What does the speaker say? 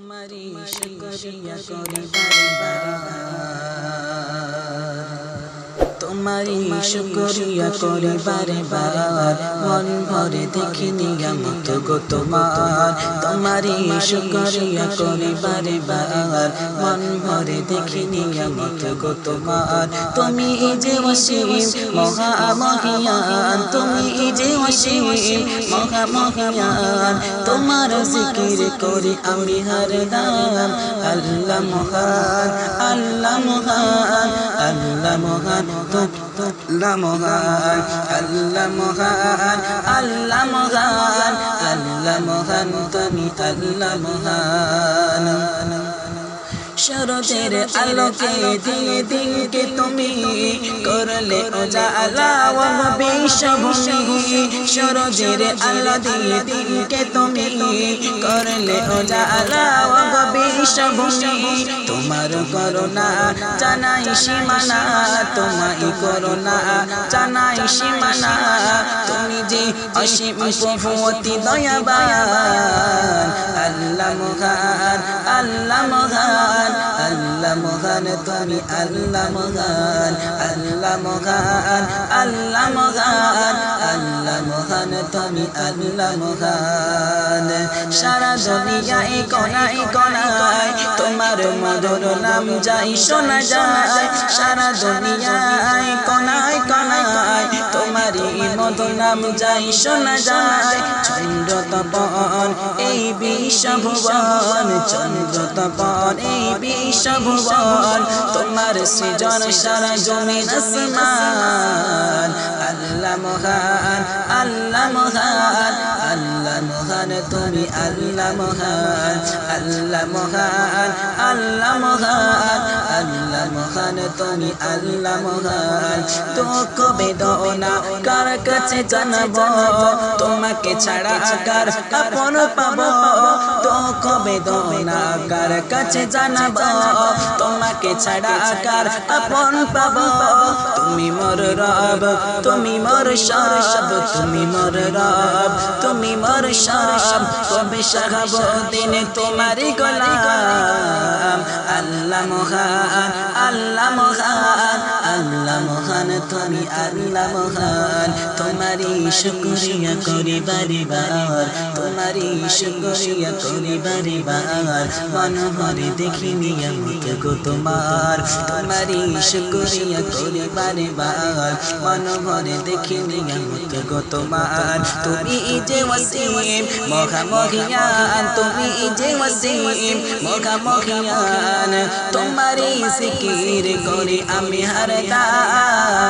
তোমারি শুকরিয়া করি বারে বারে তোমারি শুকরিয়া করি বারে। বার মন ভরে দেখি নিয়া নিয়ামত গো তোমার। তোমারি শুকরিয়া করি বারে। বার মন ভরে দেখি নিয়ামত গো তোমার। তুমি যে অসীম মহামহিয়ান। তুমি যে অসীম মহামহিয়ান। তোমার জিকির করি আমি হর দাম আল্লাহ মহান। শরতের আলোকে দিয়ে দিনকে তুমি করলে ওজালা ও বিশ্বভূমি শরতের আলো দিয়ে দিনকে তুমি করলে ওজালা ও বিশ্বভূমি তোমার করোনা জানাই সীমানা তোমাই করোনা জানাই সীমানা। তুমি যে অসীম প্রভুতি দয়াবান। তুমি আল্লাহ মহান আল্লাহ মহান আল্লাহ মহান আল্লাহ মহান, তুমি আল্লাহ মহান। সারা দুনিয়ায় কোনায় কোনায় তোমার মধুর নাম যাই শোনা যায়। সারা দুনিয়ায় কোনায় কোনায় তোমারই মধুর নাম যাই শোনা যায়। চন্দ্র তপন এই বিশ্বভুবন চন্দ্র তপন এই বিশ্বভুবন তোমার সৃজন সারা জমিন আসমান আল্লাহ মহান আল্লাহ মহান আল্লাহ মহান তুমি আল্লাহ মহান আল্লাহ মহান আল্লাহ মহান আল্লাহ মহান, তুমি আল্লাহ মহান। দুঃখ, বেদনা কার কাছে জানাব? তোমাকে ছাড়া কার আপন পাব? বেদনা কার কাছে জানাব। তোমাকে ছাড়া কার আপন পাব। তুমি মোর রব, তুমি মোর সব। তুমি মোর রব, তুমি মোর সব। কবে সাহাব দিন তোমারি গলা আল্লাহ মহান তুমি আল্লাহ মহান। তোমারি শুকরিয়া করি বারে বার তোমারি শুকরিয়া করি বারে বার মন ভরে দেখি নিয়মিত গো তোমার। তোমারি শুকরিয়া করি বারে বার মন ভরে দেখি নিয়মিত গো তোমার। তুমি যে ওয়াসিম মহামহিয়ান তুমি যে ওয়াসিম মহামহিয়ান তোমারি জিকির করি আমি হর দাম